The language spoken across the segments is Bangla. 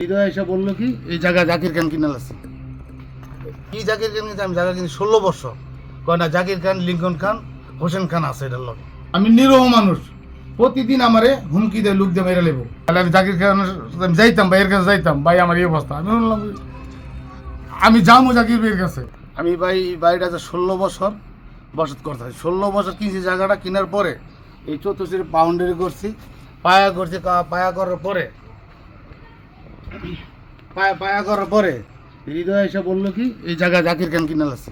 হৃদয় এসে বলল কি, এই জায়গা জাকির খান কিনে আছে কি জাকির খান কিনছে? আমি জায়গা কিনছি ষোলো বছর। কয় জাকির খান, লিঙ্কন খান, হোসেন খান আছে এটার লোক আমি নিরহ মানুষ। প্রতিদিন আমারে হুমকি দেয় লুক দিয়ে মেরে লেবো। তাহলে আমি জাকির খান আমি যাইতাম, ভাইয়ের কাছে যাইতাম, ভাই, আমার এই অবস্থা। আমি বললাম, আমি যাব জাকির ভাইয়ের কাছে। আমি ভাই বাড়িটা যে ষোলো বছর বসত করতে হয়। ষোলো বছর কিনছি জায়গাটা, কেনার পরে এই চতুর্থের বাউন্ডারি করছি, পায়া করছি পায়া করার পরে পায়া পায়া করার পরে হৃদয় এসে বলল কি, এই জায়গা জাকির খান কিনে আছে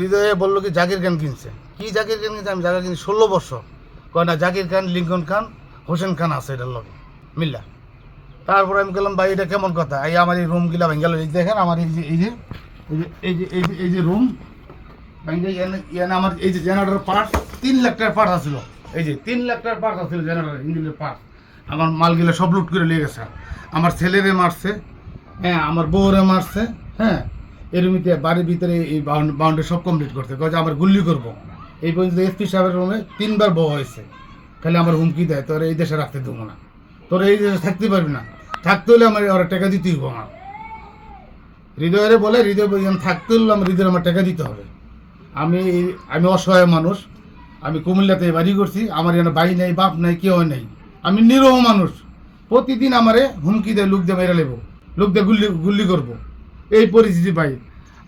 হৃদয়ে বলল কি, জাকির খান কিনছে। কি জাকির খান কিনছে? আমি জায়গা কিনছি ষোলো বছর। কয় না, জাকির খান, লিঙ্কন খান, হোসেন খান আছে এটার লোক মিল্লা। তারপরে আমি বললাম, ভাই, এটা কেমন কথা? এই আমার এই রুম গিলা ভেঙ্গেল এই দেখেন আমার এই যে এই যে এই যে এই যে এই যে রুম ভেঙ্গে আমার এই যে জেনারেটর পার্ট তিন লাখ টাকার পার্ট আছিল। এই যে তিন লাখ টাকার পার্ট আছিল জেনারেটর ইঞ্জিনের পার্ট আমার মালগুলো সব লুট করে নিয়ে গেছে। আমার ছেলেরে মারছে হ্যাঁ আমার বউরে মারছে হ্যাঁ এরমিতে বাড়ির ভিতরে এই বাউন্ডারি সব কমপ্লিট করছে। কয়েছে আমার গুল্লি করব। এই পর্যন্ত এসপি সাহেবের রুমে তিনবার বউ হয়েছে। খালি আমার হুমকি দেয়, তোর এই দেশে রাখতে দেবো না। তোর এই দেশে থাকতে পারবি না। থাকতে হলে আমার ওরা টাকা দিতেই হব আমার। হৃদয়ের বলে, হৃদয় থাকতে হলে আমার হৃদয়ের আমার টাকা দিতে হবে। আমি আমি অসহায় মানুষ। আমি কুমিল্লাতে বাড়ি করছি, আমার এখানে বাড়ি নেই, বাপ নাই, কেউ নেই। আমি নিরহ মানুষ। প্রতিদিন আমারে হুমকি দেয় লোক দিয়ে মেরে নেব, লোক দিয়ে গুল্লি গুল্লি করব। এই পরিস্থিতি পাই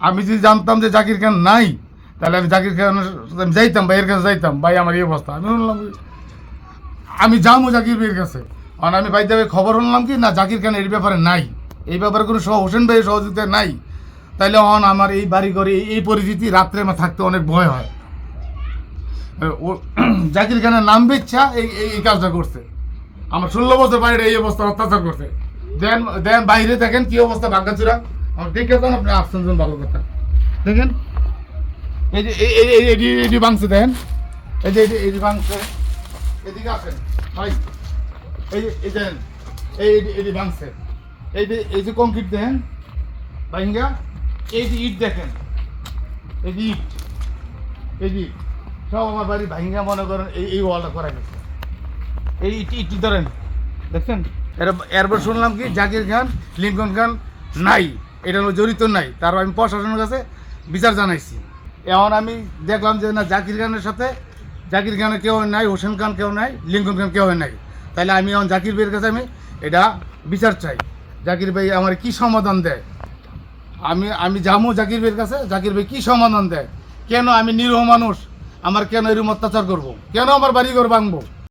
আমি যদি জানতাম যে জাকির খান নাই, তাহলে আমি জাকির খান যাইতাম, ভাইয়ের কাছে যাইতাম। ভাই, আমার এই অবস্থা। আমি বললাম, আমি যাব জাকির ভাইয়ের কাছে। কারণ আমি ভাই দেবে খবর শুনলাম কি, না, জাকির খান এর ব্যাপারে নাই। এই ব্যাপারে কোনো সহ হোসেন ভাইয়ের সহযোগিতা নাই। তাইলে অন, আমার এই বাড়ি ঘরে, এই- পরিস্থিতি রাত্রে আমার থাকতে অনেক ভয় হয়। ও জাকির খানের নাম বেচ্ছা এই এই কাজটা করছে। আমার ষোলো বছর বাইরে এই অবস্থা অত্যাচার করছে। দেন দেন বাইরে দেখেন কি অবস্থা ভাঙ্গাচুরা আমার দেখে যান আপনি আসছেন ভালো কথা। দেখেন, এই যে, এই, এই- এই ভাঙছে দেখেন। এই যে এডি এডি ভাঙছে এদিকে আসেন, ভাই। এই যে, এই দেখেন, এই এডি ভাঙছে এই যে এই যে কংক্রিট দেখেন, ভাইঙ্গা। এই যে ইট দেখেন, এই যে ইট, এই যে। সব আমার বাড়ি ভাইঙ্গা মনে করেন এই এই ওয়ালটা করা গেছে। এই ইট ধরেন, দেখছেন? এর- এরপর শুনলাম কি, জাকির খান, লিঙ্কন খান নাই, এটা জড়িত নাই, তারপর আমি প্রশাসনের কাছে বিচার জানাইছি। এখন আমি দেখলাম যে না, জাকির খানের সাথে, জাকির খানের কেউ নাই, হোসেন খান কেউ নাই, লিঙ্কন খান কেউ নাই। তাহলে আমি এখন জাকির ভাইয়ের কাছে আমি এটা বিচার চাই। জাকির ভাই আমার কি সমাধান দেয়? আমি আমি যাব জাকির ভাইয়ের কাছে, জাকির ভাই কি সমাধান দেয়? কেন আমি নিরহ মানুষ? আমার কেন এরকম অত্যাচার করব? কেন আমার বাড়ি ঘর ভাঙবো?